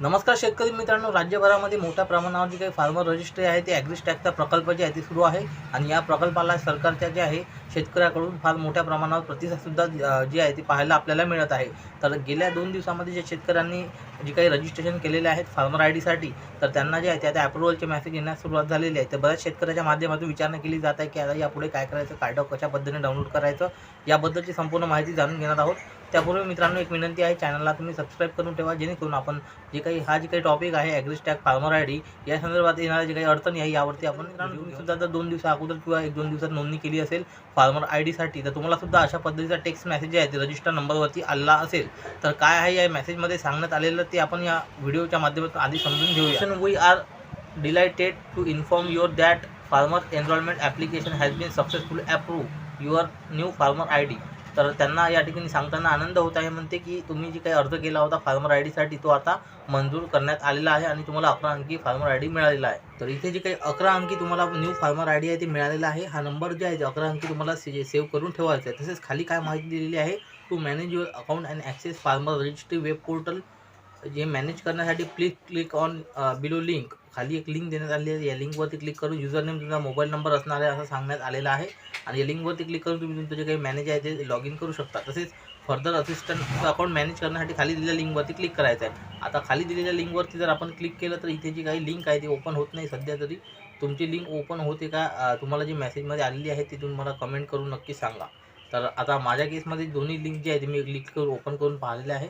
नमस्कार शेतकरी मित्रांनो राज्यभरामध्ये मोठ्या प्रमाणावर जे काही फार्मर रजिस्ट्री आहे ते ॲग्रिस्टॅकचा प्रकल्प जे आहे ते सुरू आहे. आणि या प्रकल्पाला सरकारच्या जे आहे शेतकऱ्याकडून फार मोठ्या प्रमाणावर प्रतिसादसुद्धा जे आहे ते पाहायला आपल्याला मिळत आहे. तर गेल्या दोन दिवसामध्ये जे शेतकऱ्यांनी जे काही रजिस्ट्रेशन केलेले आहेत फार्मर आय डीसाठी तर त्यांना जे आहे ते आता अप्रुव्हलचे मेसेज येण्यास सुरुवात झालेली आहे. तर बऱ्याच शेतकऱ्याच्या माध्यमातून विचारणा केली जात आहे की आता यापुढे काय करायचं कार्ड कशा पद्धतीने डाउनलोड करायचं याबद्दलची संपूर्ण माहिती जाणून घेणार आहोत. त्यापूर्वी मित्रांनो एक विनंती आहे चॅनलला तुम्ही सबस्क्राईब करून ठेवा जेणेकरून आपण जे काही हा जे काही टॉपिक आहे ॲग्रिस्टॅक फार्मर आय डी या संदर्भात येणाऱ्या जे काही अडचणी आहे यावरती आपण सुद्धा जर दोन दिवसा अगोदर किंवा एक दोन दिवसात नोंदणी केली असेल फार्मर आय डीसाठी तर तुम्हाला सुद्धा अशा पद्धतीचा टेक्स्ट मेसेज आहे ते रजिस्टर नंबरवरती आला असेल. तर काय आहे या मेसेजमध्ये सांगण्यात आलेलं ते आपण या व्हिडिओच्या माध्यमातून आधी समजून घेऊया. We are delighted to inform your that farmer enrollment application has been successful approve your new farmer I D तर त्यांना या ठिकाणी सांगताना आनंद होत आहे. म्हणते की तुम्ही जी काही अर्ज केला होता फार्मर आय डीसाठी तो आता मंजूर करण्यात आलेला आहे आणि तुम्हाला अकरा अंकी फार्मर आय डी मिळालेला आहे. तर इथे जे काही अकरा अंकी तुम्हाला न्यू फार्मर आय डी आहे ते मिळालेला आहे. हा नंबर जे आहे ते अकरा अंकी तुम्हाला से सेव्ह करून ठेवायचा आहे. तसेच खाली काय माहिती दिलेली आहे? To manage your account and access farmer registry web portal जे मॅनेज करण्यासाठी please click on below link खाली एक लिंक देण्यात आली आहे. या लिंकवरती क्लिक करून युजर नेम तुमचा मोबाईल नंबर असणार आहे असं सांगण्यात आलेलं आहे. आणि या लिंकवरती क्लिक करून तुम्ही तुमचे जे काही मॅनेज आहे ते लॉग इन करू शकता. तसेच फर्दर असिस्टंट अकाउंट मॅनेज करण्यासाठी खाली दिलेल्या लिंकवरती क्लिक करायचं आहे. आता खाली दिलेल्या लिंकवरती जर आपण क्लिक केलं तर इथे जी काही लिंक आहे ती ओपन होत नाही सध्या तरी. तुमची लिंक ओपन होते का तुम्हाला जी मेसेजमध्ये आलेली आहे ती तुम्ही मला कमेंट करून नक्की सांगा. तर आता माझ्या केसमध्ये दोन्ही लिंक जी आहे ती मी क्लिक करून ओपन करून पाहिलेले आहे.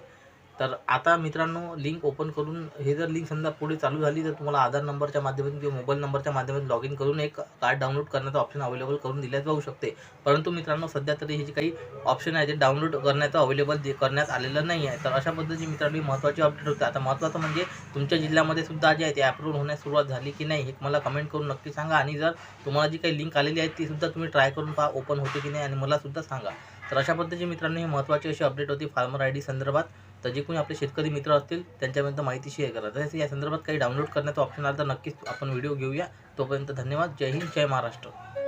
तर आता मित्रांनो लिंक ओपन करून हे जर लिंक समजा पुढे चालू झाली तर तुम्हाला आधार नंबरच्या माध्यमातून किंवा मोबाईल नंबरच्या माध्यमातून लॉग इन करून एक कार्ड डाउनलोड करण्याचं ऑप्शन अवेलेबल करून दिल्या जाऊ शकते. परंतु मित्रांनो सध्या तरी हे जे काही ऑप्शन आहे ते डाउनलोड करण्याचं अवेलेबल दे करण्यात आलेलं नाही आहे. तर अशा पद्धतीची मित्रांनो महत्त्वाची अपडेट होते. आता महत्त्वाचं म्हणजे तुमच्या जिल्ह्यामध्ये सुद्धा जे आहे ते अप्रूव्ह होण्यास सुरुवात झाली की नाही हे मला कमेंट करून नक्की सांगा. आणि जर तुम्हाला जी काही लिंक आलेली आहे ती सुद्धा तुम्ही ट्राय करून पहा ओपन होते की नाही आणि मला सुद्धा सांगा. तर अशा पद्धतीची मित्रांनो ही महत्त्वाची अशी अपडेट होती. फार्मर आय डी संदर्भात. तर जे कोणी आपले शेतकरी मित्र असतील त्यांच्यापर्यंत माहिती शेअर करा. तसेच या संदर्भात काही डाउनलोड करण्याचा ऑप्शन आला तर नक्कीच आपण व्हिडिओ घेऊया. तोपर्यंत धन्यवाद. जय हिंद जय महाराष्ट्र.